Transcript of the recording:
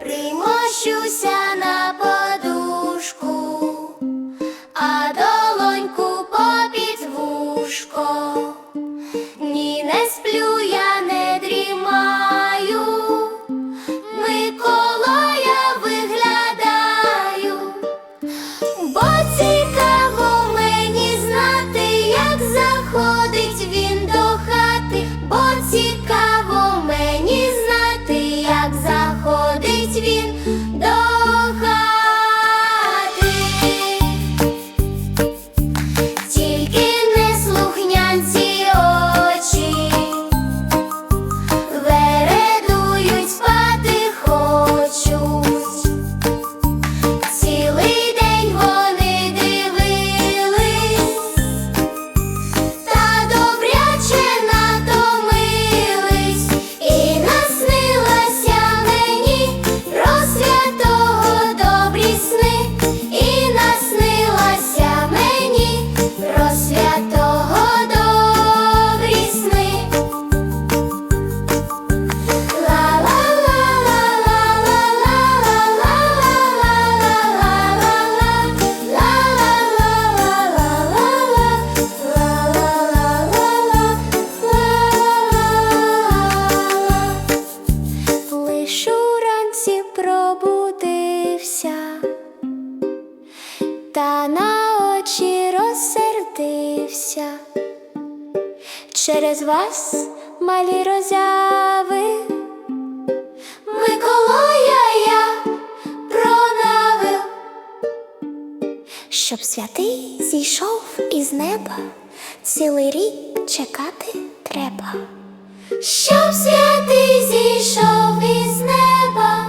Примощуся на подушку, а долоньку попід вушко. Очі розсердився. Через вас малі розяви, Миколая я пронавив, щоб святий зійшов із неба, цілий рік чекати треба. Щоб святий зійшов із неба.